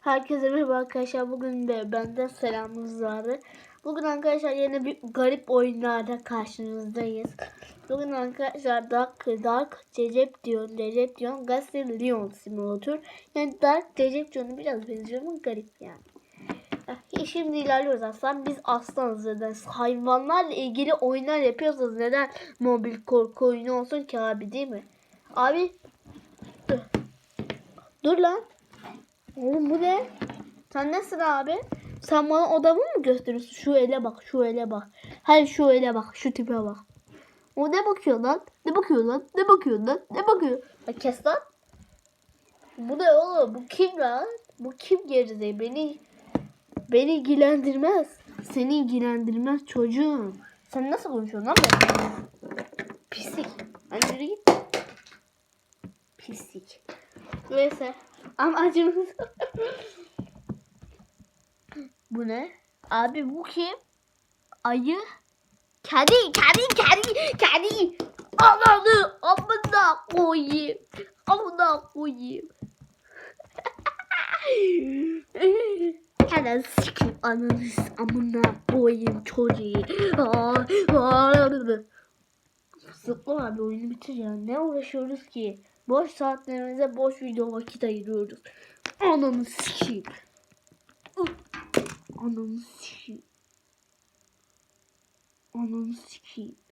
Herkese merhaba arkadaşlar. Bugün de benden selamınız vardı. Bugün arkadaşlar yine bir garip oyunlarda karşınızdayız. Bugün arkadaşlar Dark, Dark Recep diyorum. Recep diyorum. Gazete Leon Simulator. Yani Dark Recep diyorum. Biraz benziyor ama garip yani. Eh, Şimdi ilerliyoruz aslan. Biz aslanız neden? Hayvanlarla ilgili oyunlar yapıyorsanız neden mobil korku oyunu olsun ki abi değil mi? Abi dur. Dur lan. Bu ne? Sen nesin abi? Sen bana odamı mı gösteriyorsun? Şu ele bak, şu ele bak. Hayır şu ele bak, şu tipe bak. O ne bakıyor lan? Ne bakıyor lan? Ne bakıyor lan? Ne bakıyor? Ha, kes lan. Bu ne oğlum? Bu kim lan? Bu kim geride? Beni beni ilgilendirmez. Seni ilgilendirmez çocuğum. Sen nasıl konuşuyorsun lan benimle? Pislik. Yürü git. Pislik. Neyse. Amacımız Bu ne? Abi bu kim? Ayı. Kedi, kedi, kedi, kedi. Ananı amına koyayım. Amına koyayım. Hemen sikim ananı amına koyayım çocuğu. Zıpla abi oyunu bitir ya. Ne uğraşıyoruz ki? Boş saatlerimize boş video vakit ayırıyoruz. Ananı sikeyim. Ananı sikeyim. Ananı sikeyim.